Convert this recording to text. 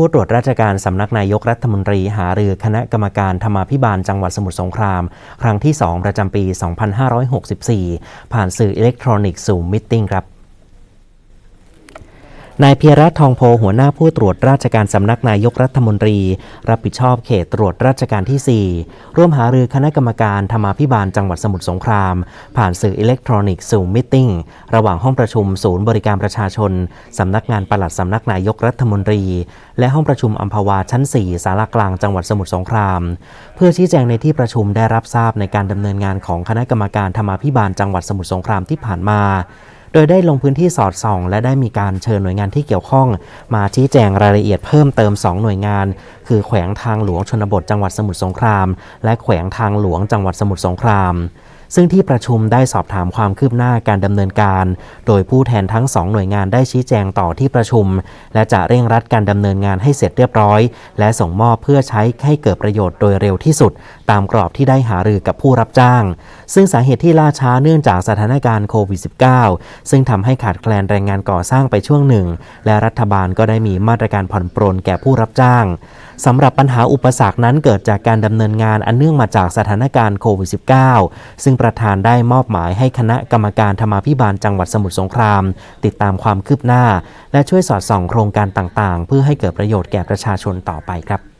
ผู้ตรวจราชการสำนักนายกรัฐมนตรีหารือคณะกรรมการธรรมาภิบาลจังหวัดสมุทรสงคราม ครั้งที่ 2 ประจำปี 2564 ผ่านสื่ออิเล็กทรอนิกส์ซูมมิทติ้งครับ นายเพียรัตทองโพหัวหน้าผู้ตรวจราชการสำนักนายกรัฐมนตรี รับผิดชอบเขตตรวจราชการที่ 4 ร่วมหารือคณะกรรมการธรรมาภิบาลจังหวัดสมุทรสงคราม ผ่านสื่ออิเล็กทรอนิกส์ซูมมิทติ้งระหว่างห้องประชุมศูนย์บริการประชาชน สำนักงานปลัดสำนักนายกรัฐมนตรี และห้องประชุมอัมพวาชั้น 4 สารากลางจังหวัดสมุทรสงคราม เพื่อชี้แจงในที่ประชุมได้รับทราบในการดำเนินงานของคณะกรรมการธรรมาภิบาลจังหวัดสมุทรสงครามที่ผ่านมา โดยได้ลงพื้นที่สอดส่อง และได้มีการเชิญหน่วยงานที่เกี่ยวข้อง มาชี้แจงรายละเอียดเพิ่มเติม 2 หน่วยงาน คือแขวงทางหลวงชนบทจังหวัดสมุทรสงคราม และแขวงทางหลวงจังหวัดสมุทรสงคราม ซึ่งที่ประชุมได้สอบถามความคืบหน้าการดำเนินการ โดยผู้แทนทั้ง 2 หน่วยงานได้ชี้แจงต่อที่ประชุม และจะเร่งรัดการดำเนินงานให้เสร็จเรียบร้อย และส่งมอบเพื่อใช้ให้เกิดประโยชน์โดยเร็วที่สุด ตามกรอบที่ได้หารือกับผู้รับจ้าง ซึ่งสาเหตุที่ล่าช้าเนื่องจากสถานการณ์โควิด -19 ซึ่งทำให้ขาดแคลนแรงงานก่อสร้างไปช่วงหนึ่ง และรัฐบาลก็ได้มีมาตรการผ่อนปรนแก่ผู้รับจ้าง สำหรับปัญหาอุปสรรคนั้นเกิดจากการดำเนินงานอันเนื่องมาจากสถานการณ์โควิด -19 ซึ่งประธานได้มอบหมายให้คณะกรรมการธรรมาภิบาลจังหวัดสมุทรสงคราม ติดตามความคืบหน้า และช่วยสอดส่องโครงการต่างๆ เพื่อให้เกิดประโยชน์แก่ประชาชนต่อไปครับ